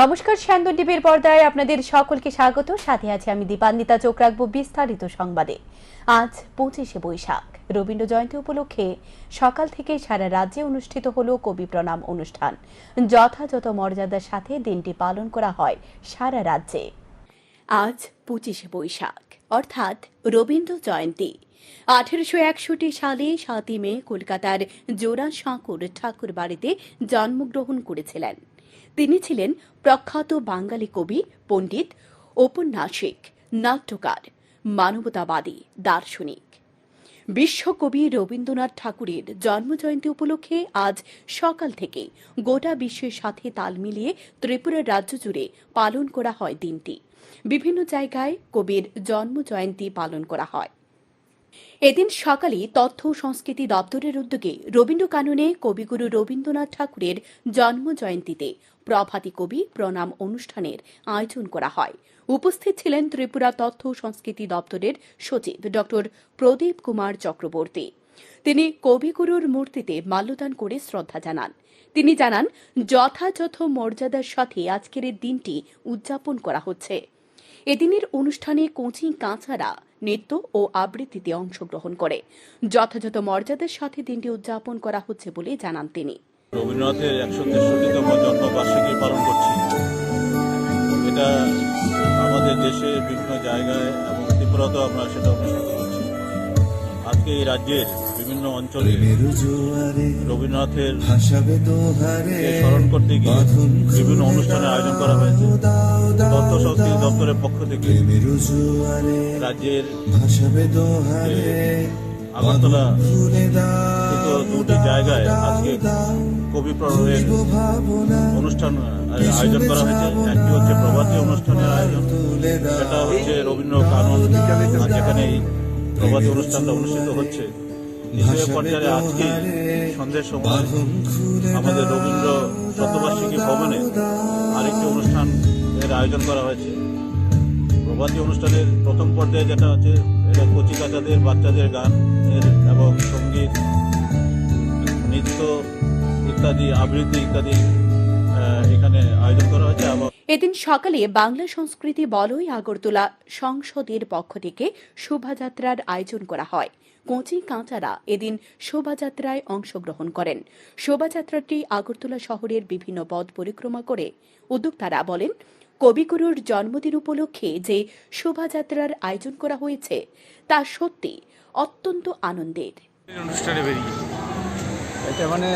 নমস্কার স্যান্দন টিভির পর্দায় আপনাদের সকলকে স্বাগত। সাথে আছে আমি দীপান্বিতা, চোখ রাখব বিস্তারিত সংবাদে। আজ পঁচিশে বৈশাখ, রবীন্দ্র জয়ন্তী উপলক্ষে সকাল থেকে সারা রাজ্যে অনুষ্ঠিত হল কবি প্রণাম অনুষ্ঠান। যথাযথ মর্যাদার সাথে দিনটি পালন করা হয় সারা রাজ্যে। আজ পঁচিশে বৈশাখ, অর্থাৎ রবীন্দ্র জয়ন্তী। আঠেরোশো একষট্টি সালে সাতই মে কলকাতার জোড়াসাঁকুর ঠাকুর বাড়িতে জন্মগ্রহণ করেছিলেন। তিনি ছিলেন প্রখ্যাত বাঙালি কবি, পণ্ডিত, ঔপন্যাসিক, নাট্যকার, মানবতাবাদী, দার্শনিক। বিশ্বকবি রবীন্দ্রনাথ ঠাকুরের জন্মজয়ন্তী উপলক্ষে আজ সকাল থেকে গোটা বিশ্বের সাথে তাল মিলিয়ে ত্রিপুরার রাজ্য জুড়ে পালন করা হয় দিনটি। বিভিন্ন জায়গায় কবির জন্মজয়ন্তী পালন করা হয়। এদিন সকালে তথ্য সংস্কৃতি দপ্তরের উদ্যোগে রবীন্দ্র কাননে কবিগুরু রবীন্দ্রনাথ ঠাকুরের জন্মজয়ন্তীতে প্রভাতী কবি প্রণাম অনুষ্ঠানের আয়োজন করা হয়। উপস্থিত ছিলেন ত্রিপুরা তথ্য সংস্কৃতি দপ্তরের সচিব ড প্রদীপ কুমার চক্রবর্তী। তিনি কবিগুরুর মূর্তিতে মাল্যদান করে শ্রদ্ধা জানান। তিনি জানান, যথাযথ মর্যাদার সাথে আজকের দিনটি উদযাপন করা হচ্ছে। এদিনের অনুষ্ঠানে কোচিং কাঁচারা নৃত্য ও আবৃত্তিতে অংশগ্রহণ করে। যথাযথ মর্যাদার সাথে দিনটি উদযাপন করা হচ্ছে বলে জানান তিনি। রবীন্দ্রনাথের একশো তেষট্টিতম জন্মবার্ষিকী পালন করছি। এটা আমাদের দেশে বিভিন্ন জায়গায় এবং ত্রিপুরাতেও আমরা সেটা অনুষ্ঠিত আজকে এই রাজ্যের বিভিন্ন অঞ্চলে রবীন্দ্রনাথের স্মরণ করতে গিয়ে বিভিন্ন অনুষ্ঠানের আয়োজন করা হয়েছে তথ্য সংস্কৃতি দপ্তরের পক্ষ থেকে রাজ্যের আগরতলা দুটি জায়গায় আজকে কবি প্রণয়ের অনুষ্ঠান আয়োজন করা হয়েছে। একটি হচ্ছে প্রভাতী অনুষ্ঠানের আয়োজন সেটা হচ্ছে রবীন্দ্র কানন যেখানে প্রভাতী অনুষ্ঠানটা অনুষ্ঠিত হচ্ছে। দ্বিতীয় পর্যায়ে আজকে সন্ধ্যের সময় আমাদের রবীন্দ্র শতবার্ষিকী ভবনে আরেকটি অনুষ্ঠান এর আয়োজন করা হয়েছে। প্রভাতী অনুষ্ঠানের প্রথম পর্যায়ে যেটা হচ্ছে এটা কচি কাচাদের বাচ্চাদের গান এর এবং সংগীত নৃত্য ইত্যাদি আবৃত্তি ইত্যাদি এদিন সকালে বাংলা সংস্কৃতি বলয় আগরতলা সংসদের পক্ষ থেকে শোভাযাত্রার আয়োজন করা হয়। কোচি কাঁচারা এদিন শোভাযাত্রায় অংশগ্রহণ করেন। শোভাযাত্রাটি আগরতলা শহরের বিভিন্ন পথ পরিক্রমা করে। উদ্যোক্তারা বলেন কবিগুরুর জন্মদিন উপলক্ষে যে শোভাযাত্রার আয়োজন করা হয়েছে তা সত্যি অত্যন্ত আনন্দের। অনুষ্ঠানে বেরিয়ে এটা মানে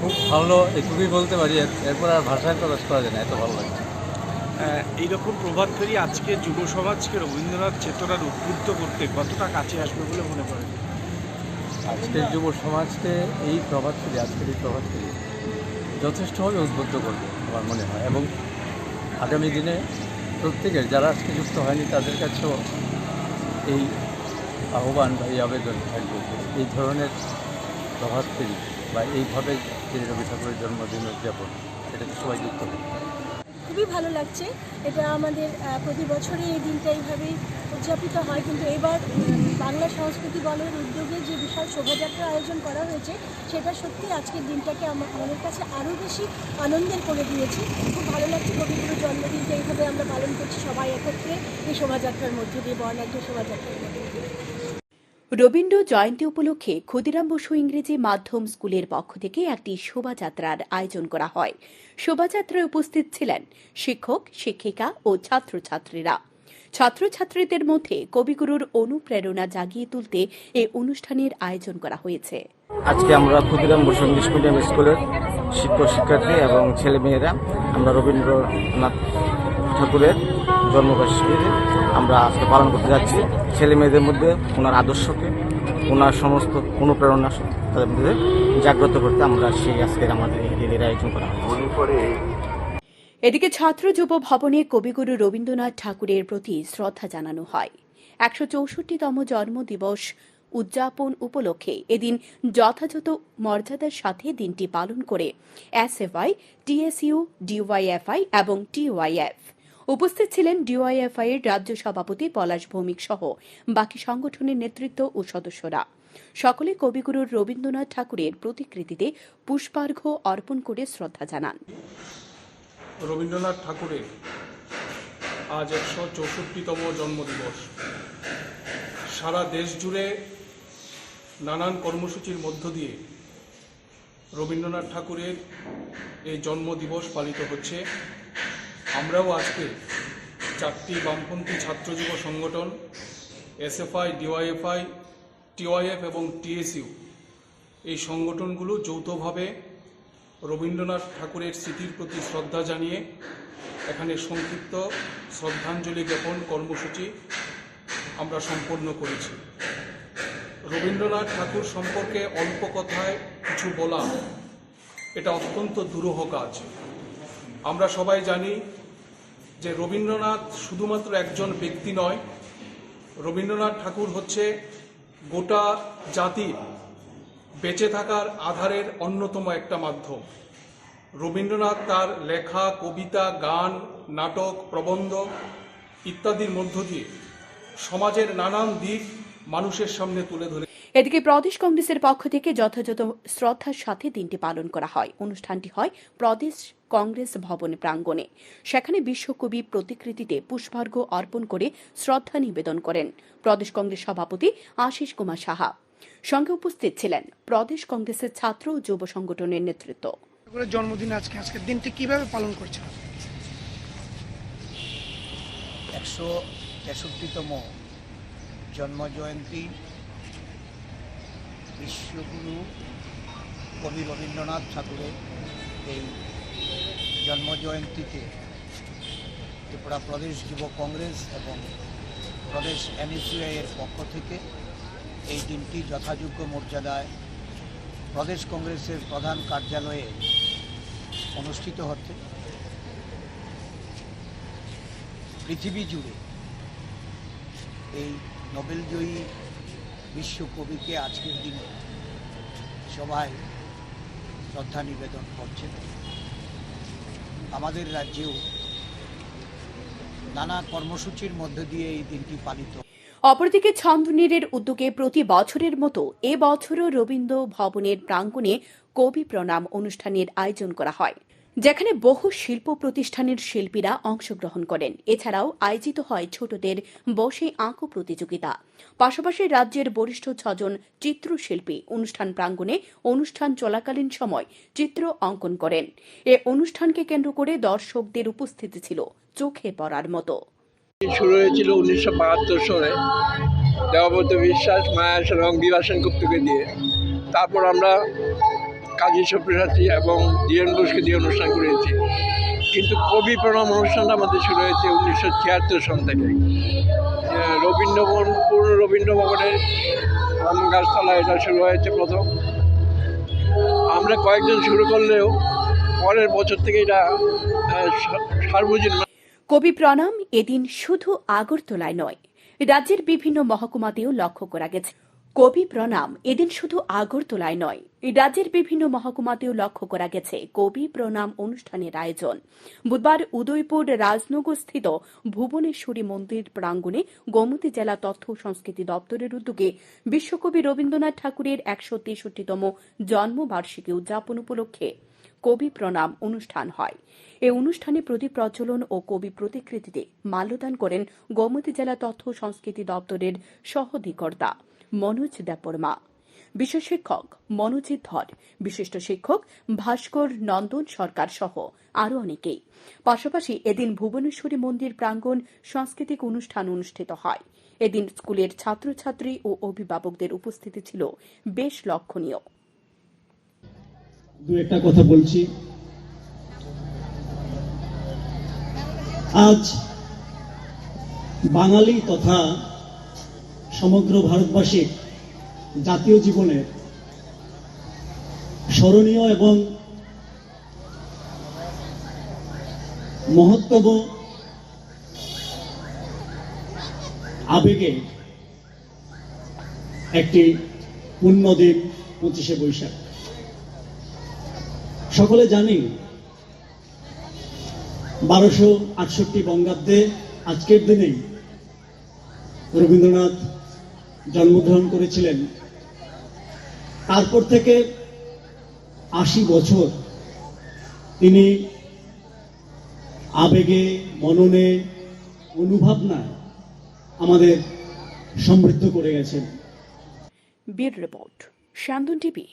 খুব ভালো এটুকুই বলতে পারি। এরপর আর ভাষায় প্রকাশ করা যায় না এত ভালো লাগছে। এইরকম প্রভাত ফেরি আজকে যুব সমাজকে রবীন্দ্রনাথ চেতনার উদ্বুদ্ধ করতে কতটা কাছে আসবে বলে মনে করেন? আজকের যুব সমাজকে এই প্রভাত ফেরি আজকের এই প্রভাত ফেরি যথেষ্টভাবে উদ্বুদ্ধ করবে আমার মনে হয় এবং আগামী দিনে প্রত্যেকের, যারা আজকে যুক্ত হয়নি তাদের কাছেও এই আহ্বান বা এই আবেদন থাকবে এই ধরনের প্রভাত ফেরি বা এইভাবে যে রবি ঠাকুরের জন্মদিন উদযাপন, এটাতে সবাই যুক্ত হবে। খুবই ভালো লাগছে। এটা আমাদের প্রতি বছরই এই দিনটা এইভাবেই উদযাপিত হয়। কিন্তু এবার বাংলা সংস্কৃতি বলের উদ্যোগে যে বিশাল শোভাযাত্রা আয়োজন করা হয়েছে, সেটা সত্যি আজকের দিনটাকে আমা- আমাদের কাছে আরও বেশি আনন্দের করে দিয়েছে। খুব ভালো লাগছে কবিগুরুর জন্মদিনটা। এইভাবে আমরা পালন করছি সবাই একত্রে এই শোভাযাত্রার মধ্য দিয়ে বর্ণাঢ্য শোভাযাত্রার মধ্য। রবীন্দ্র জয়ন্তী উপলক্ষে ক্ষুদিরাম বসু ইংরেজি মাধ্যম স্কুলের পক্ষ থেকে একটি শোভাযাত্রার আয়োজন করা হয়। শোভাযাত্রায় উপস্থিত ছিলেন শিক্ষক, শিক্ষিকা ও ছাত্রছাত্রীরা। ছাত্রছাত্রীদের মধ্যে কবিগুরুর অনুপ্রেরণা জাগিয়ে তুলতে এ অনুষ্ঠানের আয়োজন করা হয়েছে। আজকে আমরা ক্ষুদিরাম বসু ইংলিশ মিডিয়াম স্কুলের শিক্ষক শিক্ষার্থী এবং ছেলে মেয়েরা আমরা রবীন্দ্রনাথ ঠাকুরের জন্মবার্ষিকী আমরা আজকে পালন করতে যাচ্ছি। ছেলে মেয়েদের মধ্যে ওনার আদর্শকে ওনার সমস্ত অনুপ্রেরণা তাদের মধ্যে জাগ্রত করতে আমরা সেই আজকের আমাদের এই দিনের আয়োজন করা এদিকে ছাত্র যুব ভবনে কবিগুরু রবীন্দ্রনাথ ঠাকুরের প্রতি শ্রদ্ধা জানানো হয়। একশো চৌষট্টিতম জন্মদিবস উদযাপন উপলক্ষে এদিন যথাযথ মর্যাদার সাথে দিনটি পালন করে এসএফআই টিএসইউ ডিওয়াইএফআই এবং টিওয়াইএফ। উপস্থিত ছিলেন ডিওয়াইএফআই এর রাজ্য সভাপতি পলাশ ভৌমিক সহ বাকি সংগঠনের নেতৃত্ব ও সদস্যরা। সকলে কবিগুরুর রবীন্দ্রনাথ ঠাকুরের প্রতিকৃতিতে পুষ্পার্ঘ্য অর্পণ করে শ্রদ্ধা জানান। রবীন্দ্রনাথ ঠাকুরের আজ একশো চৌষট্টিতম জন্মদিবস। সারা দেশ জুড়ে নানান কর্মসূচির মধ্য দিয়ে রবীন্দ্রনাথ ঠাকুরের এই জন্মদিবস পালিত হচ্ছে। আমরাও আজকে চারটি বামপন্থী ছাত্র যুব সংগঠন, এসএফআই, ডিওয়াইএফআই, টিওয়াইএফ এবং টিএসইউ, এই সংগঠনগুলো যৌথভাবে রবীন্দ্রনাথ ঠাকুরের স্মৃতির প্রতি শ্রদ্ধা জানিয়ে এখানে সংক্ষিপ্ত শ্রদ্ধাঞ্জলি জ্ঞাপন কর্মসূচি আমরা সম্পন্ন করেছি। রবীন্দ্রনাথ ঠাকুর সম্পর্কে অল্প কথায় কিছু বলা, এটা অত্যন্ত দুরূহ কাজ। আমরা সবাই জানি যে রবীন্দ্রনাথ শুধুমাত্র একজন ব্যক্তি নয়, রবীন্দ্রনাথ ঠাকুর হচ্ছে গোটা জাতির বেঁচে থাকার আধারের অন্যতম একটা মাধ্যম। রবীন্দ্রনাথ তার লেখা, কবিতা, গান, নাটক, প্রবন্ধ ইত্যাদির মধ্য দিয়ে সমাজের নানান দিক মানুষের সামনে তুলে ধরে। এদিকে প্রদেশ কংগ্রেসের পক্ষ থেকে যথাযথ শ্রদ্ধার সাথে দিনটি পালন করা হয়। অনুষ্ঠানটি হয় প্রদেশ কংগ্রেস ভবন প্রাঙ্গণে। সেখানে বিশ্বকবি প্রতিকৃতিতে পুষ্পার্ঘ্য অর্পণ করে শ্রদ্ধা নিবেদন করেন প্রদেশ কংগ্রেস সভাপতি আশিস কুমার সাহা। সঙ্গে উপস্থিত ছিলেন প্রদেশ কংগ্রেসের ছাত্র ও যুব সংগঠনের নেতৃত্ব। জন্মদিন আজকে আজকের দিনটি কীভাবে পালন করছেন? একশো তেষট্টিতম জন্মজয়ন্তী বিশ্বগুরু কবি রবীন্দ্রনাথ ঠাকুরের এই জন্মজয়ন্তীতে ত্রিপুরা প্রদেশ যুব কংগ্রেস এবং প্রদেশ এনএসইউআই এর পক্ষ থেকে এই দিনটি যথাযোগ্য মর্যাদায় প্রদেশ কংগ্রেসের প্রধান কার্যালয়ে অনুষ্ঠিত হচ্ছে। পৃথিবী জুড়ে এই নোবেলজয়ী বিশ্বকবিকে আজকের দিনে সবাই শ্রদ্ধা নিবেদন করছে আমাদের রাজ্যেও নানা কর্মসূচির মধ্য দিয়ে এই দিনটি পালিত। অপরদিকে ছন্দনীরের উদ্যোগে প্রতি বছরের মতো এবছরও রবীন্দ্র ভবনের প্রাঙ্গণে কবি প্রণাম অনুষ্ঠানের আয়োজন করা হয়। যেখানে বহু শিল্প প্রতিষ্ঠানের শিল্পীরা অংশগ্রহণ করেন। এছাড়াও আয়োজিত হয় ছোটদের বসে আঁকো প্রতিযোগিতা। পাশাপাশি রাজ্যের বরিষ্ঠ ছজন চিত্রশিল্পী অনুষ্ঠান প্রাঙ্গণে অনুষ্ঠান চলাকালীন সময় চিত্র অঙ্কন করেন। এ অনুষ্ঠানকে কেন্দ্র করে দর্শকদের উপস্থিতি ছিল চোখে পড়ার মতো। শুরু হয়েছিল উনিশশো বাহাত্তর সনে দেওয়াব্রত বিশ্বাস, মায়া এবং বিভা সেনগুপ্তকে দিয়ে। তারপর আমরা কাজী সব্যসাচী এবং ধীরেন ঘোষকে দিয়ে অনুষ্ঠান করেছি। কিন্তু কবি প্রণাম অনুষ্ঠানটা আমাদের শুরু হয়েছে উনিশশো ছিয়াত্তর সন থেকে। রবীন্দ্রভবন পুরনো রবীন্দ্রভবনের আম গাছতলা এটা শুরু হয়েছে প্রথম। আমরা কয়েকজন শুরু করলেও পরের বছর থেকে এটা সার্বজনীন কবি প্রণাম এদিন শুধু আগরতলায় নয়, রাজ্যের বিভিন্ন মহকুমাতেও লক্ষ্য করা গেছে। কবি প্রণাম এদিন শুধু আগরতলায় নয়, রাজ্যের বিভিন্ন মহকুমাতেও লক্ষ্য করা গেছে কবি প্রণাম অনুষ্ঠানের আয়োজন। বুধবার উদয়পুর রাজনগর স্থিত ভুবনেশ্বরী মন্দির প্রাঙ্গণে গোমতী জেলা তথ্য সংস্কৃতি দপ্তরের উদ্যোগে বিশ্বকবি রবীন্দ্রনাথ ঠাকুরের একশো তেষট্টিতম জন্মবার্ষিকী উদযাপন উপলক্ষে কবি প্রণাম অনুষ্ঠান হয়। এই অনুষ্ঠানে প্রদীপ প্রজ্বলন ও কবি প্রতিকৃতিতে মাল্যদান করেন গোমতী জেলা তথ্য সংস্কৃতি দপ্তরের সহধিকর্তা মনোজ দেববর্মা। বিশেষ শিক্ষক মনোজিৎ ধর। বিশিষ্ট শিক্ষক ভাস্কর নন্দন সরকার সহ আরও অনেকেই। পাশাপাশি এদিন ভুবনেশ্বরী মন্দির প্রাঙ্গণ সাংস্কৃতিক অনুষ্ঠান অনুষ্ঠিত হয়। এদিন স্কুলের ছাত্রছাত্রী ও অভিভাবকদের উপস্থিতি ছিল বেশ লক্ষণীয়। দু একটা কথা বলছি। আজ বাঙালি তথা সমগ্র ভারতবাসীর জাতীয় জীবনের স্মরণীয় এবং মহত্তম আবেগে একটি পুণ্যদিন পঁচিশে বৈশাখ। সকলে জানি বারোশো আটষট্টি বঙ্গাব্দে আজকের দিনেই রবীন্দ্রনাথ জন্মগ্রহণ করেছিলেন। তারপর থেকে আশি বছর তিনি আবেগে, মননে অনুভাবনা আমাদের সমৃদ্ধ করে গেছেন। বীর রিপোর্ট শান্তন টিভি।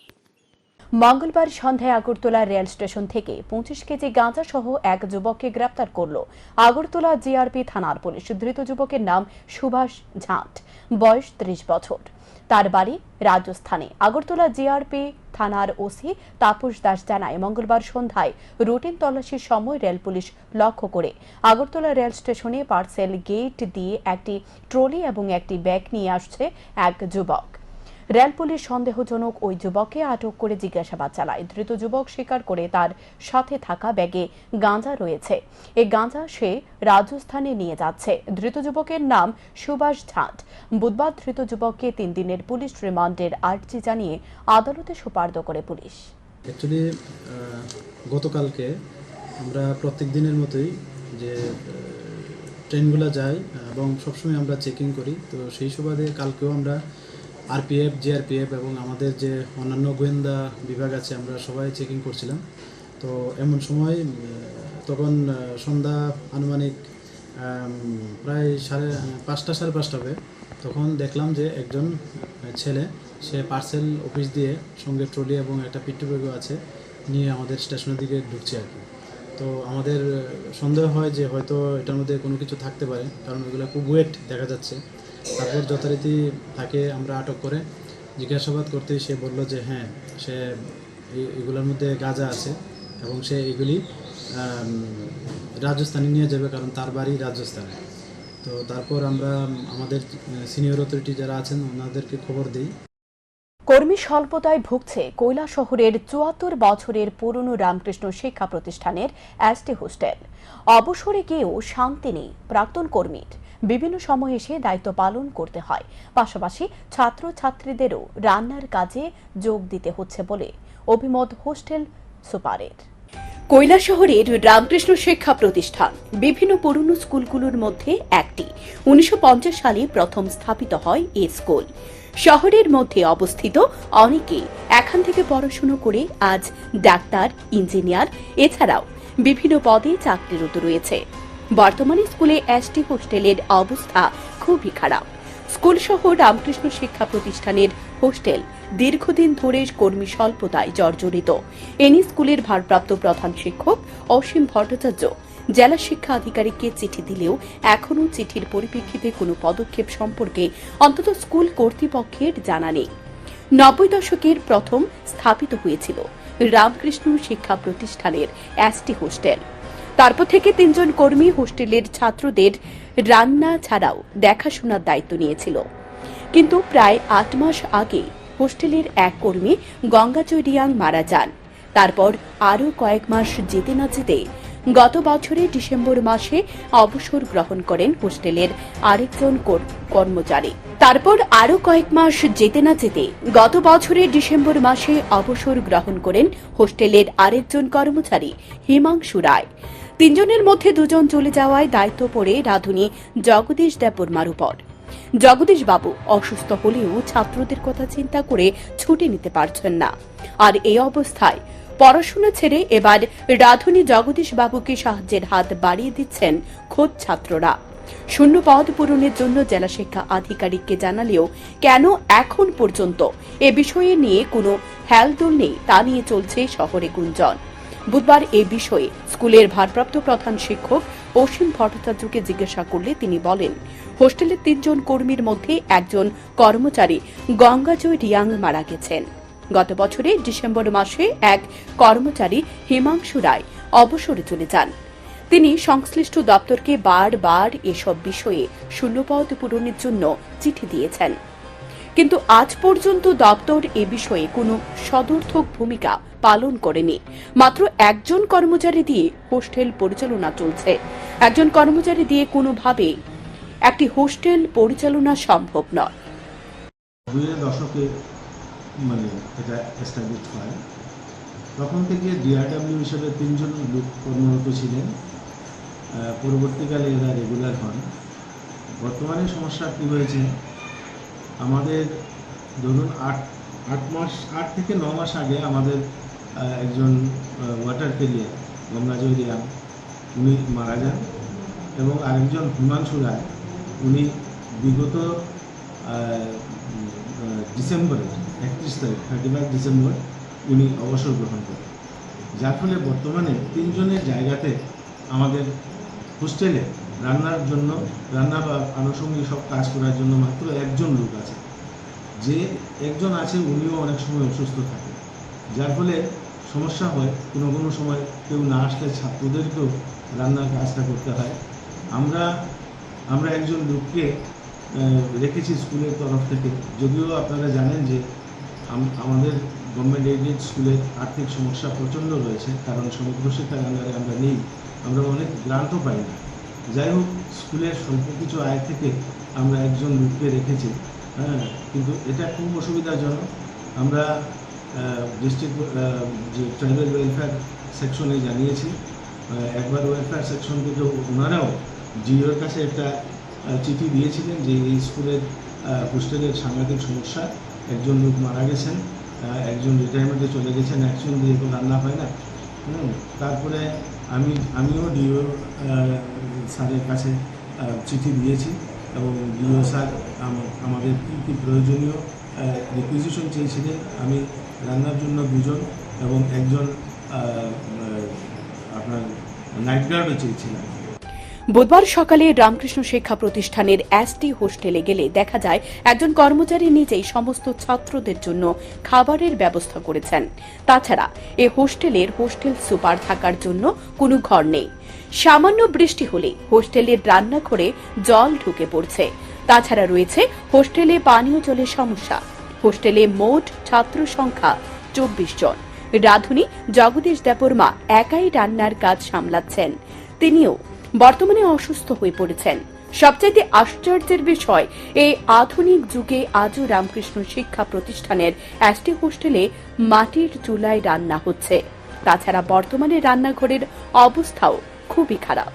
মঙ্গলবার সন্ধ্যায় আগরতলা রেল স্টেশন থেকে পঁচিশ কেজি গাঁজা সহ এক যুবককে গ্রেপ্তার করল আগরতলা জিআরপি থানার পুলিশ। ধৃত যুবকের নাম সুভাষ ঝাঁট, বয়স ত্রিশ বছর। তার বাড়ি রাজস্থানে। আগরতলা জিআরপি থানার ওসি তাপস দাস জানায়, মঙ্গলবার সন্ধ্যায় রুটিন তল্লাশির সময় রেল পুলিশ লক্ষ্য করে আগরতলা রেল স্টেশনে পার্সেল গেট দিয়ে একটি ট্রলি এবং একটি ব্যাগ নিয়ে আসছে এক যুবক। রেল পুলিশ সন্দেহজনক ওই যুবককে আটক করে জিজ্ঞাসাবাদ চালায়। ধৃত যুবক স্বীকার করে তার সাথে থাকা ব্যাগে গাঁজা রয়েছে। এই গাঁজা সে রাজস্থানে নিয়ে যাচ্ছে। ধৃত যুবকের নাম সুভাষ ঝাঁট। বুধবার ধৃত যুবককে তিন দিনের পুলিশ রিমান্ডের আর্জি জানিয়ে আদালতে সুপার্দ করে পুলিশ। অ্যাকচুয়ালি গতকালকে আমরা প্রত্যেক দিনের মতোই যে ট্রেনগুলো যায় এবং সবসময় আমরা চেকিং করি, তো সেই সুবাদে কালকেও আমরা আরপিএফ জিআরপিএফ এবং আমাদের যে অন্যান্য গোয়েন্দা বিভাগ আছে, আমরা সবাই চেকিং করছিলাম। তো এমন সময় তখন সন্ধ্যা আনুমানিক প্রায় সাড়ে পাঁচটা সাড়ে পাঁচটা হবে, তখন দেখলাম যে একজন ছেলে, সে পার্সেল অফিস দিয়ে সঙ্গে ট্রলি এবং একটা পিট্টু ব্যাগও আছে নিয়ে আমাদের স্টেশনের দিকে ঢুকছে আর কি। তো আমাদের সন্দেহ হয় যে হয়তো এটার মধ্যে কোনো কিছু থাকতে পারে, কারণ ওইগুলো খুব ওয়েট দেখা যাচ্ছে। তারপর যথারীতি তাকে আমরা আটক করে জিজ্ঞাসাবাদ করতে সে বলল যে হ্যাঁ সে এগুলোর মধ্যে গাঁজা আছে এবং সে এগুলি রাজস্থানে নিয়ে যাবে কারণ তার বাড়ি রাজস্থানে। তো তারপর আমরা, আমাদের সিনিয়র অথরিটি যারা আছেন ওনাদেরকে খবর দিই। কর্মী স্বল্পতায় ভুগছে কৈলা শহরের চুয়াত্তর বছরের পুরনো রামকৃষ্ণ শিক্ষা প্রতিষ্ঠানের এসটি হোস্টেল। অবসরে গিয়েও শান্তি নেই প্রাক্তন কর্মীর। বিভিন্ন সময় এসে দায়িত্ব পালন করতে হয়। পাশাপাশি ছাত্র ছাত্রীদেরও রান্নার কাজে যোগ দিতে হচ্ছে বলে অভিমত হোস্টেল সুপারের। কৈলা শহরের রামকৃষ্ণ শিক্ষা প্রতিষ্ঠান, বিভিন্ন পুরনো স্কুলগুলোর মধ্যে একটি। উনিশশো পঞ্চাশ সালে প্রথম স্থাপিত হয় এই স্কুল। শহরের মধ্যে অবস্থিত অনেকে এখান থেকে পড়াশুনো করে আজ ডাক্তার, ইঞ্জিনিয়ার, এছাড়াও বিভিন্ন পদে চাকরিরত রয়েছে। বর্তমানে স্কুলে এসটি হোস্টেলের অবস্থা খুবই খারাপ। স্কুল সহ রামকৃষ্ণ শিক্ষা প্রতিষ্ঠানের হোস্টেল দীর্ঘদিন ধরে কর্মী স্বল্পতায় জর্জরিত। এনি স্কুলের ভারপ্রাপ্ত প্রধান শিক্ষক অসীম ভট্টাচার্য জেলা শিক্ষা আধিকারিককে চিঠি দিলেও এখনও চিঠির পরিপ্রেক্ষিতে কোনো পদক্ষেপ সম্পর্কে অন্তত স্কুল কর্তৃপক্ষের জানা নেই। নব্বই দশকের প্রথম স্থাপিত হয়েছিল রামকৃষ্ণ শিক্ষা প্রতিষ্ঠানের এসটি হোস্টেল। তারপর থেকে তিনজন কর্মী হোস্টেলের ছাত্রদের রান্না ছাড়াও দেখাশোনার দায়িত্ব নিয়েছিল। কিন্তু প্রায় আট মাস আগে হোস্টেলের এক কর্মী গঙ্গাজয় রিয়াং মারা যান। তারপর আরও কয়েক মাস যেতে না যেতে গত বছরে ডিসেম্বর মাসে অবসর গ্রহণ করেন হোস্টেলের আরেকজন কর- কর্মচারী। তারপর আরও কয়েক মাস যেতে না যেতে গত বছরের ডিসেম্বর মাসে অবসর গ্রহণ করেন হোস্টেলের আরেকজন কর্মচারী হিমাংশু রায়। তিনজনের মধ্যে দুজন চলে যাওয়ায় দায়িত্ব পড়ে রাধুনী জগদীশ দেববর্মার উপর। জগদীশ বাবু অসুস্থ হলেও ছাত্রদের কথা চিন্তা করে ছুটি নিতে পারছেন না। আর এই অবস্থায় পড়াশোনা ছেড়ে এবার রাধুনী জগদীশ বাবুকে সাহায্যের হাত বাড়িয়ে দিচ্ছেন খোদ ছাত্ররা। শূন্য পদ পূরণের জন্য জেলা শিক্ষা আধিকারিককে জানালেও কেন এখন পর্যন্ত এ বিষয়ে নিয়ে কোনো হেলদোল নেই তা নিয়ে চলছে শহরে গুঞ্জন। বুধবার এ বিষয়ে স্কুলের ভারপ্রাপ্ত প্রধান শিক্ষক অসীম ভট্টাচার্যকে জিজ্ঞাসা করলে তিনি বলেন হোস্টেলের তিনজন কর্মীর মধ্যে একজন কর্মচারী গঙ্গাজয় রিয়াং মারা গেছেন। গত বছরে ডিসেম্বর মাসে এক কর্মচারী হিমাংশু রায় অবসরে চলে যান। তিনি সংশ্লিষ্ট দপ্তরকে বারবার এসব বিষয়ে শূন্যপদ পূরণের জন্য চিঠি দিয়েছেন। কিন্তু আজ পর্যন্ত দপ্তর এ বিষয়ে কোনো সদর্থক ভূমিকা পালন করেনি। মাত্র একজন কর্মচারী দিয়ে হোস্টেল পরিচালনা চলছে। একজন কর্মচারী দিয়ে কোনোভাবে একটি হোস্টেল পরিচালনা সম্ভব নয়। দুয়ের দশকে মানে এটা এস্টাবলিশ হয়। তখন থেকে ডিআরডাব্লিউ হিসেবে তিনজন লোক কর্মরত ছিলেন। পরবর্তীকালে এরা রেগুলার হন। বর্তমানে সমস্যা কী হয়েছে? আমাদের ধরুন আট আট মাস, আট থেকে ন মাস আগে আমাদের একজন ওয়াটার ক্যারিয়ার গঙ্গাজয় রিয়াং উনি মারা যান এবং আরেকজন হিমাংশু রায়, উনি বিগত ডিসেম্বরে, একত্রিশ তারিখ থার্টি ফাইভ ডিসেম্বর, উনি অবসর গ্রহণ করেন। যার ফলে বর্তমানে তিনজনের জায়গাতে আমাদের হোস্টেলে রান্নার জন্য, রান্না বা আনুষঙ্গিক সব কাজ করার জন্য মাত্র একজন লোক আছে। যে একজন আছে, উনিও অনেক সময় অসুস্থ থাকে। যার ফলে সমস্যা হয়, কোনো কোনো সময় কেউ না আসলে ছাত্রদেরকেও রান্নার কাজটা করতে হয়। আমরা আমরা একজন লোককে রেখেছি স্কুলের তরফ থেকে। যদিও আপনারা জানেন যে আমাদের গভর্নমেন্ট এইডেড স্কুলের আর্থিক সমস্যা প্রচণ্ড রয়েছে, কারণ সমগ্র শিক্ষার আন্ডারে আমরা নেই। আমরা অনেক গ্রান্টও পাই না। যাই হোক, স্কুলের স্বল্প কিছু আয় থেকে আমরা একজন লোককে রেখেছি হ্যাঁ কিন্তু এটা খুব অসুবিধাজনক। আমরা ডিস্ট্রিক্ট যে ট্রাইবাল ওয়েলফেয়ার সেকশনে জানিয়েছি একবার ওয়েলফেয়ার সেকশন থেকে ওনারাও জিওর কাছে একটা চিঠি দিয়েছিলেন যে এই স্কুলের হোস্টেলের সাংঘাতিক সমস্যা, একজন লোক মারা গেছেন একজন রিটায়ারমেন্টে চলে গেছেন, একজন দিয়ে তো রান্না হয় না তারপরে আমি, আমিও ডিও স্যারের কাছে চিঠি দিয়েছি এবং ডিও স্যার আম- আমাদের কী কী প্রয়োজনীয় রিকুইজিশন চেয়েছিলেন, আমি রান্নার জন্য দুজন এবং একজন আপনার নাইট গার্ডও চেয়েছিলাম। বুধবার সকালে রামকৃষ্ণ শিক্ষা প্রতিষ্ঠানের এসটি হোস্টেলে গেলে দেখা যায়, একজন কর্মচারী নিজেই সমস্ত ছাত্রদের জন্য খাবারের ব্যবস্থা করেছেন। তাছাড়া, এ হোস্টেলের হোস্টেল সুপার থাকার জন্য কোনো ঘর নেই। সামান্য বৃষ্টি হলে হোস্টেলের রান্নাঘরে জল ঢুকে পড়ছে। তাছাড়া রয়েছে হোস্টেলে পানীয় জলের সমস্যা। হোস্টেলে মোট ছাত্র সংখ্যা চব্বিশ জন। রাধুনী জগদীশ দেববর্মা একাই রান্নার কাজ সামলাচ্ছেন। তিনিও বর্তমানে অসুস্থ হয়ে পড়েছেন। সবচাইতে আশ্চর্যের বিষয় এই আধুনিক যুগে আজও রামকৃষ্ণ শিক্ষা প্রতিষ্ঠানের এসটি হোস্টেলে মাটির চুলায় রান্না হচ্ছে। তাছাড়া বর্তমানে রান্নাঘরের অবস্থাও খুবই খারাপ।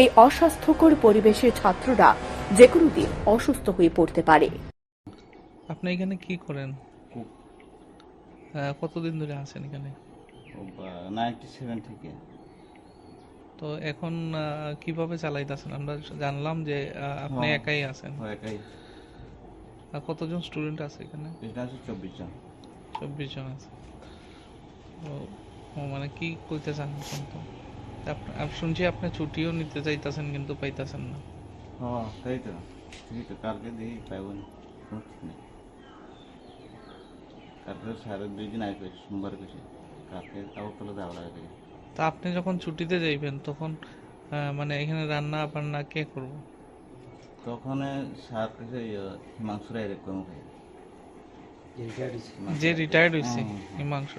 এই অস্বাস্থ্যকর পরিবেশে ছাত্ররা যে কোনো দিন অসুস্থ হয়ে পড়তে পারে। আপনি এখানে কি করেন? কতদিন ধরে আছেন এখানে? নাইনটি সেভেন থেকে। তো এখন কীভাবে চালাইতেছেন? আমরা জানলাম যে আপনি হ্যাঁ। একাই আছেন। একাই। আর কতজন স্টুডেন্ট আছে এখানে? এটা আছে চব্বিশ জন। চব্বিশ জন আছে। তো ও মানে কি করতে চান এখন তো? আপ- আপ- শুনছি আপনি ছুটিও নিতে চাইতেছেন কিন্তু পাইতেছেন না। হ্যাঁ তাই তো। ঠিকই তো কালকে দিই পাইব না। কালকে সাড়ে দুই দিন আসবে সোমবার কিছু কালকে আগরতলা যাওয়া লাগবে। তা আপনি যখন ছুটিতে যাইবেন তখন আহ, মানে এখানে রান্না বান্না কে করব? তখন কাছে হিমাংশু যে রিটায়ার্ড হয়েছে। হ্যাঁ, হ্যাঁ। হিমাংশু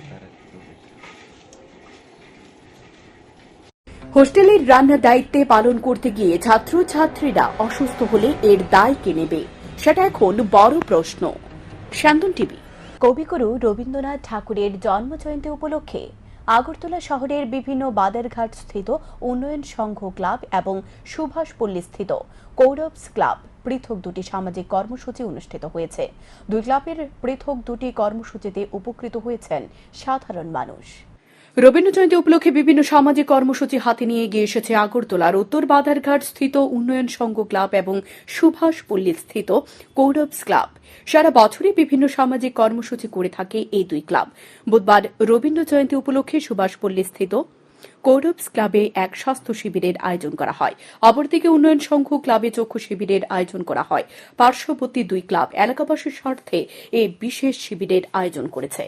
হোস্টেলের রান্নার দায়িত্বে পালন করতে গিয়ে ছাত্রছাত্রীরা অসুস্থ হলে এর দায় কে নেবে? সেটা এখন বড় প্রশ্ন। শান্তন টিভি। কবিগুরু রবীন্দ্রনাথ ঠাকুরের জন্মজয়ন্তী উপলক্ষে আগরতলা শহরের বিভিন্ন বাদারঘাট স্থিত উন্নয়ন সংঘ ক্লাব এবং সুভাষপল্লী স্থিত কৌরবস ক্লাব পৃথক দুটি সামাজিক কর্মসূচি অনুষ্ঠিত হয়েছে। দুই ক্লাবের পৃথক দুটি কর্মসূচিতে উপকৃত হয়েছেন সাধারণ মানুষ। রবীন্দ্র জয়ন্তী উপলক্ষে বিভিন্ন সামাজিক কর্মসূচি হাতে নিয়ে এগিয়ে এসেছে আগরতলার উত্তর বাধারঘাট স্থিত উন্নয়ন সংঘ ক্লাব এবং সুভাষ পল্লী স্থিত কৌরবস ক্লাব। সারা বছরই বিভিন্ন সামাজিক কর্মসূচি করে থাকে এই দুই ক্লাব। বুধবার রবীন্দ্র জয়ন্তী উপলক্ষে সুভাষ পল্লী স্থিত কৌরবস ক্লাবে এক স্বাস্থ্য শিবিরের আয়োজন করা হয়। অপরদিকে উন্নয়ন সংঘ ক্লাবে চক্ষু শিবিরের আয়োজন করা হয়। পার্শ্ববর্তী দুই ক্লাব এলাকাবাসীর স্বার্থে এই বিশেষ শিবিরের আয়োজন করেছে।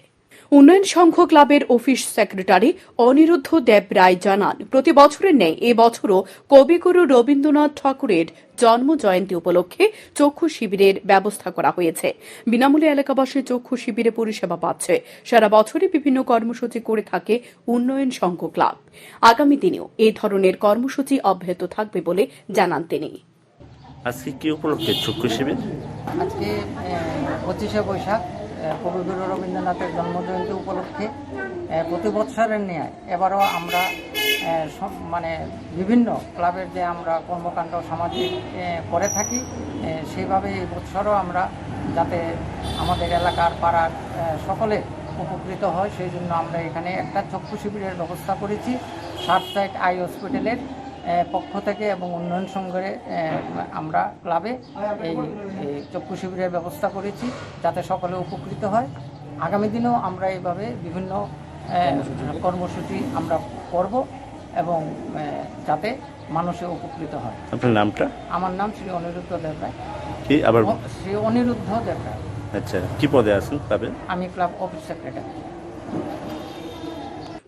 উন্নয়ন সংঘ ক্লাবের অফিস সেক্রেটারি অনিরুদ্ধ দেব রায় জানান প্রতি বছরের ন্যায় এ বছরও কবিগুরু রবীন্দ্রনাথ ঠাকুরের জন্ম জয়ন্তী উপলক্ষে চক্ষু শিবিরের ব্যবস্থা করা হয়েছে। বিনামূল্যে এলাকাবাসী চক্ষু শিবিরে পরিষেবা পাচ্ছে। সারা বছরই বিভিন্ন কর্মসূচি করে থাকে উন্নয়ন সংঘ ক্লাব। আগামী দিনেও এ ধরনের কর্মসূচি অব্যাহত থাকবে বলে জানান তিনি। আজকে কি উপলক্ষে চক্ষু শিবির? আজকে পঁচিশে বৈশাখ। কবিগুরু রবীন্দ্রনাথের জন্মজয়ন্তী উপলক্ষে প্রতি বৎসরের ন্যায় এবারও আমরা সব- মানে বিভিন্ন ক্লাবের যে আমরা কর্মকাণ্ড সামাজিক করে থাকি সেইভাবে এই বৎসরও আমরা যাতে আমাদের এলাকার পাড়ার সকলে উপকৃত হয়, সেই জন্য আমরা এখানে একটা চক্ষু শিবিরের ব্যবস্থা করেছি সাত সাইড আই হসপিটালের। পক্ষ থেকে এবং উন্নয়ন সংঘের আমরা ক্লাবে এই চক্ষু শিবিরের ব্যবস্থা করেছি যাতে সকলে উপকৃত হয়। আগামী দিনেও আমরা এইভাবে বিভিন্ন কর্মসূচি আমরা করব এবং যাতে মানুষে উপকৃত হয়। আপনার নামটা? আমার নাম শ্রী অনিরুদ্ধ দেবরায়। কি? আবার শ্রী অনিরুদ্ধ দেবরায়। আচ্ছা কি পদে আছেন তবে আমি ক্লাব অফিস সেক্রেটারি।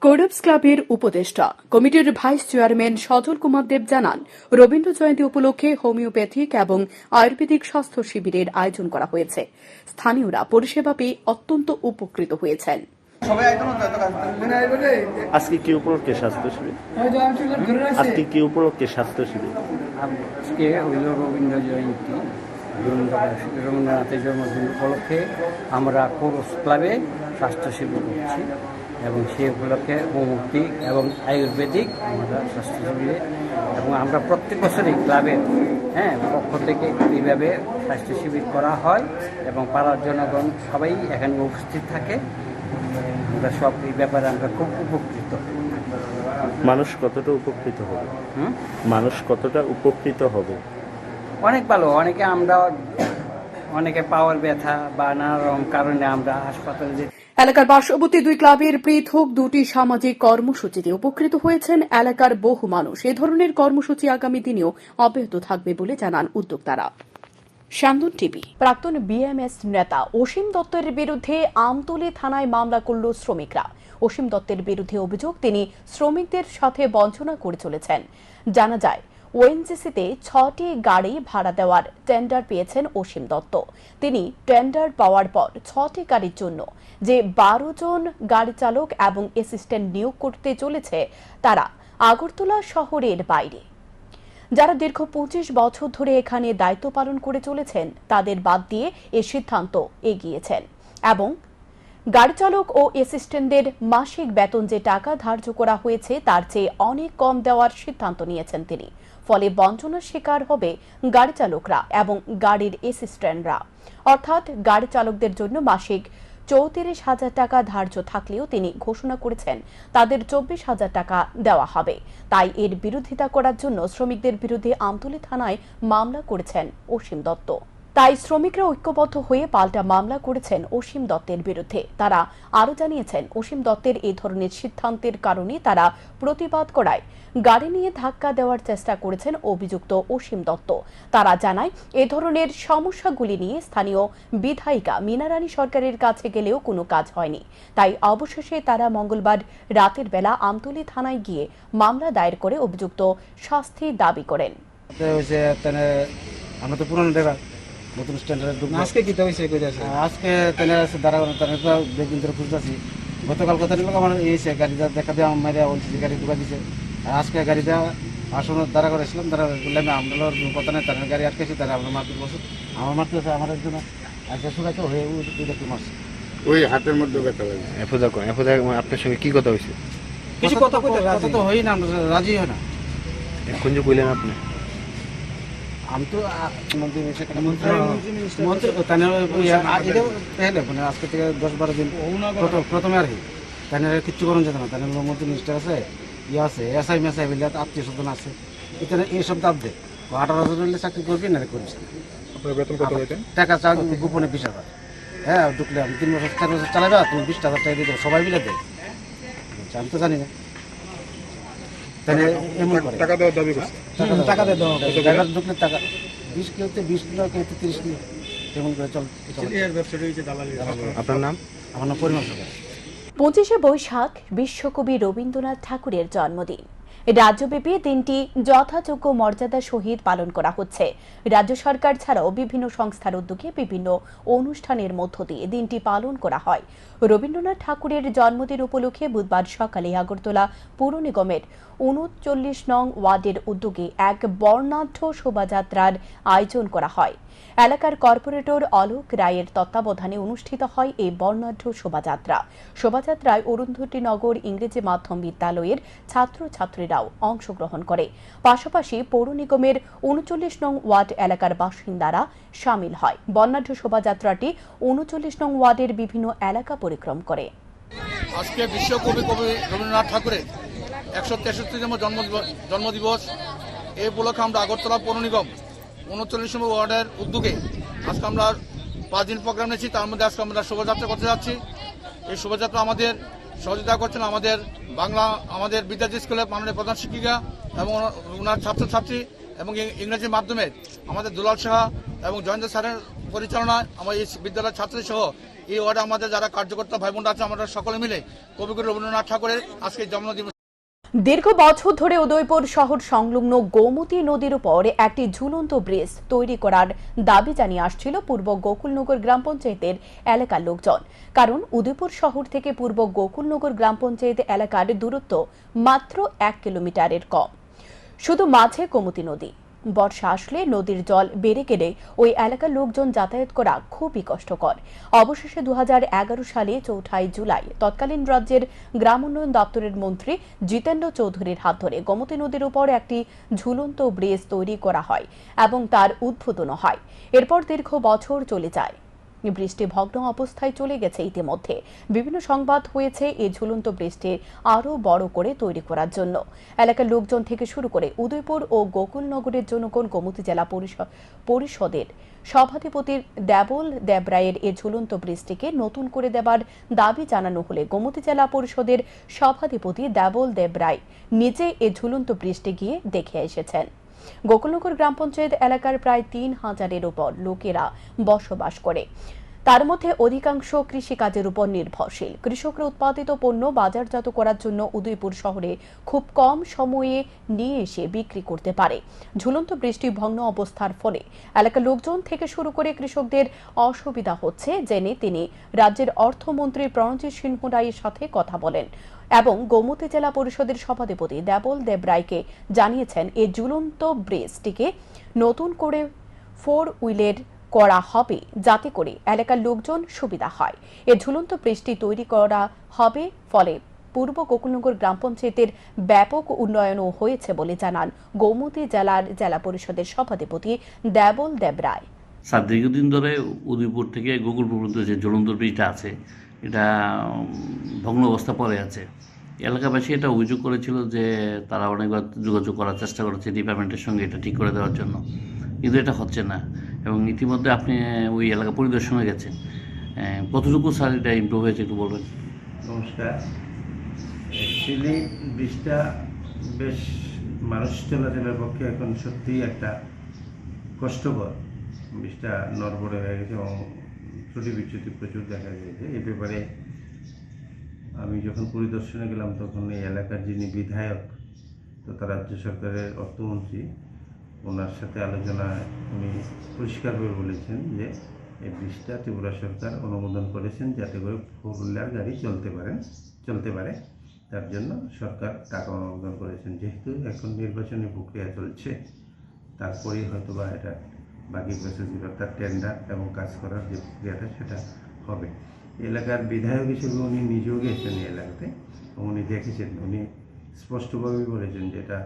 কোডপস ক্লাবের উপদেষ্টা। কমিটির ভাইস চেয়ারম্যান সজল কুমার দেব জানান রবীন্দ্র জয়ন্তী উপলক্ষে হোমিওপ্যাথিক এবং আয়ুর্বেদিক স্বাস্থ্য শিবিরের আয়োজন করা হয়েছে। স্থানীয়রা পরিষেবা পেয়ে অত্যন্ত উপকৃত হয়েছেন। আজকে কি উপলক্ষে স্বাস্থ্য শিবির? আজকে কি উপলক্ষে স্বাস্থ্য শিবির? আজকে হইল রবীন্দ্র জয়ন্তী। রবীন্দ্রনাথের জন্মদিন উপলক্ষে আমরা কোরস ক্লাবে স্বাস্থ্য শিবির করছি। এবং সেই উপলক্ষে হোমিওপ্যাথিক এবং আয়ুর্বেদিক আমরা স্বাস্থ্য শিবিরে এবং আমরা প্রত্যেক বছরই ক্লাবের হ্যাঁ পক্ষ থেকে এইভাবে স্বাস্থ্য শিবির করা হয় এবং পাড়ার জনগণ সবাই এখানে উপস্থিত থাকে। আমরা সব এই ব্যাপারে আমরা খুব উপকৃত। মানুষ কতটা উপকৃত হবে? হুম? মানুষ কতটা উপকৃত হবে? অনেক ভালো অনেকে আমরা অনেকে পাওয়ার ব্যথা বা নানা রকম কারণে আমরা হাসপাতালে এলাকার পার্শ্ববর্তী দুই ক্লাবের পৃথক দুটি সামাজিক কর্মসূচিতে উপকৃত হয়েছেন এলাকার বহু মানুষ। এ ধরনের কর্মসূচি আগামী দিনেও অব্যাহত থাকবে বলে জানান উদ্যোক্তারা। টিভি। প্রাক্তন বিএমএস নেতা অসীম দত্তের বিরুদ্ধে আমতলী থানায় মামলা করল শ্রমিকরা। অসীম দত্তের বিরুদ্ধে অভিযোগ, তিনি শ্রমিকদের সাথে বঞ্চনা করে চলেছেন। জানা যায় ওএনজিসিতে ছটি গাড়ি ভাড়া দেওয়ার টেন্ডার পেয়েছেন অসীম দত্ত। তিনি টেন্ডার পাওয়ার পর ছটি গাড়ির জন্য যে বারো জন গাড়ি চালক এবং অ্যাসিস্ট্যান্ট নিয়োগ করতে চলেছে, তারা আগরতলা শহরের বাইরে। যারা দীর্ঘ পঁচিশ বছর ধরে এখানে দায়িত্ব পালন করে চলেছেন, তাদের বাদ দিয়ে এ সিদ্ধান্ত এগিয়েছেন এবং গাড়ি চালক ও অ্যাসিস্ট্যান্টদের মাসিক বেতন যে টাকা ধার্য করা হয়েছে, তার চেয়ে অনেক কম দেওয়ার সিদ্ধান্ত নিয়েছেন তিনি। ফলে বঞ্চনার শিকার হবে গাড়ি চালকরা এবং গাড়ির অ্যাসিস্ট্যান্টরা অর্থাৎ গাড়ি চালকদের জন্য মাসিক চৌত্রিশ হাজার টাকা ধার্য থাকলেও তিনি ঘোষণা করেছেন, তাদের চব্বিশ হাজার টাকা দেওয়া হবে। তাই এর বিরোধিতা করার জন্য শ্রমিকদের বিরুদ্ধে আমতলী থানায় মামলা করেছেন অসীম দত্ত। তাই শ্রমিকরা ঐক্যবদ্ধ হয়ে পাল্টা মামলা করেছেন অসীম দত্তের বিরুদ্ধে। তারা আরও জানিয়েছেন, অসীম দত্তের এই ধরনের সিদ্ধান্তের কারণে তারা প্রতিবাদ করায়। গাড়ি নিয়ে ধাক্কা দেওয়ার চেষ্টা করেছেন অভিযুক্ত অসীম দত্ত। তারা জানায়, এ ধরনের সমস্যাগুলি নিয়ে স্থানীয় বিধায়িকা মিনারানী সরকারের কাছে গেলেও কোনো কাজ হয়নি। তাই অবশেষে তারা মঙ্গলবার রাতের বেলা আমতলী থানায় গিয়ে মামলা দায়ের করে অভিযুক্ত শাস্তি দাবি করেন। আমরা তো পুরনো নতুন স্ট্যান্ডার্ড আজকে কি হয়েছে আজকে তাহলে আছে দাঁড়া তাহলে তো বেদিন ধরে খুঁজতেছি। গতকাল কথা নিল আমার এসে গাড়িটা দেখা দিয়ে আমার মাইরা বলছি যে গাড়ি ঢুকা দিছে। আর আজকে গাড়িটা আসলে দাঁড়া করেছিলাম দাঁড়া বললাম আমরা কথা নেই তার গাড়ি আটকেছি তারা আমরা মারতে বসে আমার মারতে আছে আমার একজন আজকে শুকাইতে হয়ে একটু মারছে। ওই হাতের মধ্যে ব্যথা লাগে এফোদা করেন এফোদা আপনার সঙ্গে কি কথা হয়েছে কিছু কথা কথা তো হই না আমরা রাজি হয় না। এখন যে কইলেন আপনি। আমি তো মন্ত্রী সেখানে মন্ত্রী মন্ত্রী তাহলে এটা পেলে মানে আজকে থেকে দশ বারো দিন প্রথম- প্রথমে আর কি। তাহলে কিচ্ছু করুন যেত না। তাহলে মন্ত্রী মিনিস্টার আছে ইয়ে আছে এসআই মেসাই বলে আত্মীয় স্বজন আছে। এখানে এইসব দাব দে। আঠারো হাজার হলে চাকরি করবি না করিস না। আপনার বেতন কত হয়েছেন টাকা চা গোপনে বিশ হাজার। হ্যাঁ ঢুকলে আমি তিন বছর চার বছর চালাবে তুমি বিশ হাজার টাকা দিয়ে দেবো সবাই মিলে দেয় আমি তো জানি না। তাহলে এমন করে। টাকা দেওয়ার দাবি করছে। টাকা- টাকা দেওয়া হবে ঢুকলে টাকা বিশ কিলোতে বিশ কিলো কেউতে তিরিশ কিলো। এমন করে চল আপনার নাম? আমার নাম পরিমাণ পঁচিশে বৈশাখ বিশ্বকবি রবীন্দ্রনাথ ঠাকুরের জন্মদিন। রাজ্যব্যাপী দিনটি যথাযোগ্য মর্যাদা সহিত পালন করা হচ্ছে। রাজ্য সরকার ছাড়াও বিভিন্ন সংস্থার উদ্যোগে বিভিন্ন অনুষ্ঠানের মধ্য দিয়ে দিনটি পালন করা হয়। রবীন্দ্রনাথ ঠাকুরের জন্মদিন উপলক্ষে বুধবার সকালে আগরতলা পৌর নিগমের উনচল্লিশ নং ওয়ার্ডের উদ্যোগে এক বর্ণাঢ্য শোভাযাত্রার আয়োজন করা হয়। এলাকার কর্পোরেটর অলোক রায়ের তত্ত্বাবধানে অনুষ্ঠিত হয় এই বর্ণাঢ্য শোভাযাত্রা। শোভাযাত্রায় অরুন্ধতী নগর ইংরেজি মাধ্যম বিদ্যালয়ের ছাত্রছাত্রীরাও অংশগ্রহণ করে। পাশাপাশি পৌর নিগমের উনচল্লিশ নং ওয়ার্ড এলাকার বাসিন্দারা সামিল হয়। বর্ণাঢ্য শোভাযাত্রাটি উনচল্লিশ নং ওয়ার্ডের বিভিন্ন এলাকা পরিক্রম করে। আজকে বিশ্বকবি কবি রবীন্দ্রনাথ ঠাকুরের একশো তেষট্টিতম জন্ম জন্মদিবস এই উপলক্ষে আমরা আগরতলা পৌর নিগম উনচল্লিশতম ওয়ার্ডের উদ্যোগে আজকে আমরা পাঁচ দিন প্রোগ্রাম নিয়েছি। তার মধ্যে আজকে আমরা শোভাযাত্রা করতে যাচ্ছি। এই শোভাযাত্রা আমাদের সহযোগিতা করছেন আমাদের বাংলা, আমাদের বিদ্যার্থী স্কুলের মাননীয় প্রধান শিক্ষিকা এবং ওনার- ছাত্রছাত্রী এবং ইংরেজির ইংরেজি মাধ্যমে আমাদের দুলাল সাহা এবং জয়েন্দ্র স্যারের পরিচালনায় আমার এই বিদ্যালয়ের ছাত্রী সহ এই ওয়ার্ডে আমাদের যারা কার্যকর্তা ভাই বোনরা আছে, আমরা সকলে মিলে কবিগুরু রবীন্দ্রনাথ ঠাকুরের আজকে জন্মদিবস দীর্ঘ বছর ধরে উদয়পুর শহর সংলগ্ন গোমতী নদীর উপর একটি ঝুলন্ত ব্রিজ তৈরি করার দাবি জানিয়ে আসছিল পূর্ব গোকুলনগর গ্রাম পঞ্চায়েতের এলাকার লোকজন। কারণ উদয়পুর শহর থেকে পূর্ব গোকুলনগর গ্রাম পঞ্চায়েত এলাকার দূরত্ব মাত্র এক কিলোমিটারের কম। শুধু মাঝে গোমতী নদী বর্ষা আসলে নদীর জল বেড়ে গেলে ওই এলাকার লোকজন যাতায়াত করা খুবই কষ্টকর। অবশেষে দু হাজার এগারো সালে চৌঠাই জুলাই তৎকালীন রাজ্যের গ্রাম উন্নয়ন দপ্তরের মন্ত্রী জিতেন্দ্র চৌধুরীর হাত ধরে গোমতী নদীর উপর একটি ঝুলন্ত ব্রিজ তৈরি করা হয় এবং তার উদ্বোধনও হয়। এরপর দীর্ঘ বছর চলে যায়। বৃষ্টি ভগ্ন অবস্থায় চলে গেছে ইতিমধ্যে। বিভিন্ন সংবাদ হয়েছে এই ঝুলন্ত বৃষ্টি আরও বড় করে তৈরি করার জন্য। এলাকার লোকজন থেকে শুরু করে উদয়পুর ও গোকুলনগরের জনগণ, গোমতী জেলা পরিষদ পরিষদের সভাধিপতির দেবল দেবরায়ের এই ঝুলন্ত বৃষ্টিকে নতুন করে দেবার দাবি জানানো হলে গোমতী জেলা পরিষদের সভাধিপতি দেবল দেবরায় নিজে এই ঝুলন্ত বৃষ্টি গিয়ে দেখে এসেছেন। গোকুলনগর গ্রাম পঞ্চায়েত এলাকার প্রায় তিন হাজারের উপর লোকেরা বসবাস করে। তার মধ্যে অধিকাংশ কৃষিকাজের উপর নির্ভরশীল। কৃষকরা উৎপাদিত পণ্য বাজারজাত করার জন্য উদয়পুর শহরে খুব কম সময়ে নিয়ে এসে বিক্রি করতে পারে। ঝুলন্ত বৃষ্টি ভগ্ন অবস্থার ফলে এলাকার লোকজন থেকে শুরু করে কৃষকদের অসুবিধা হচ্ছে জেনে তিনি রাজ্যের অর্থমন্ত্রী প্রণজিৎ সিংহ রায়ের সাথে কথা বলেন এবং গোমতী জেলা পরিষদের সভাধিপতি দেবল দেব রায়কে জানিয়েছেন এই ঝুলন্ত ব্রিজটিকে নতুন করে ফোর হুইলের করা হবে যাতে করে এলাকার লোকজন সুবিধা হয়। এ ঝুলন্ত ব্রিজটি তৈরি করা হবে, ফলে পূর্ব গোকুলনগর গ্রাম পঞ্চায়েতের ব্যাপক উন্নয়নও হয়েছে বলে জানান গোমতী জেলার জেলা পরিষদের সভাধিপতি দেবল দেবরায় স্যার, দীর্ঘদিন ধরে উদয়পুর থেকে গোকুল পর্যন্ত যে জ্বলন্ত ব্রিজটা আছে, এটা ভগ্ন অবস্থা পড়ে আছে। এলাকাবাসী এটা অভিযোগ করেছিল যে তারা অনেকবার যোগাযোগ করার চেষ্টা করেছে ডিপার্টমেন্টের সঙ্গে এটা ঠিক করে দেওয়ার জন্য। কিন্তু এটা হচ্ছে না। এবং ইতিমধ্যে আপনি ওই এলাকা পরিদর্শনে গেছেন। কতটুকু স্যার এটা ইমপ্রুভ হয়েছে একটু বলবেন? নমস্কার। ব্রিজটা বেশ মানুষ চলাচলের পক্ষে এখন সত্যিই একটা কষ্টকর। ব্রিজটা নড়বড়ে হয়ে গেছে এবং ত্রুটি বিচ্যুতি প্রচুর দেখা গেছে। এই ব্যাপারে আমি যখন পরিদর্শনে গেলাম, তখন এই এলাকার যিনি বিধায়ক, তথা রাজ্য সরকারের অর্থমন্ত্রী ওনার সাথে আলোচনায় উনি পরিষ্কারভাবে বলেছেন যে এই ব্রিজটা ত্রিপুরা সরকার অনুমোদন করেছেন যাতে করে ফোর হুইলার গাড়ি চলতে পারেন চলতে পারে। তার জন্য সরকার টাকা অনুমোদন করেছেন। যেহেতু এখন নির্বাচনী প্রক্রিয়া চলছে, তারপরেই হয়তো বা এটা বাকি প্রসেসগুলো অর্থাৎ টেন্ডার এবং কাজ করার যে প্রক্রিয়াটা সেটা হবে। এলাকার বিধায়ক হিসেবে উনি নিজেও গেছেন এই এলাকাতে উনি দেখেছেন, উনি স্পষ্টভাবে বলেছেন যে এটা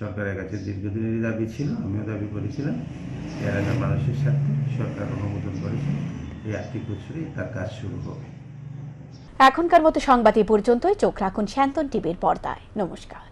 সরকারের কাছে দীর্ঘদিনের দাবি ছিল, আমিও দাবি করেছিলাম এলাকার মানুষের সাথে সরকার অনুমোদন করেছে, এই আর্থিক বছরেই তার কাজ শুরু হবে। এখনকার মতো সংবাদ এ পর্যন্তই, চোখ রাখুন শ্যান্তন টিভির পর্দায়। নমস্কার।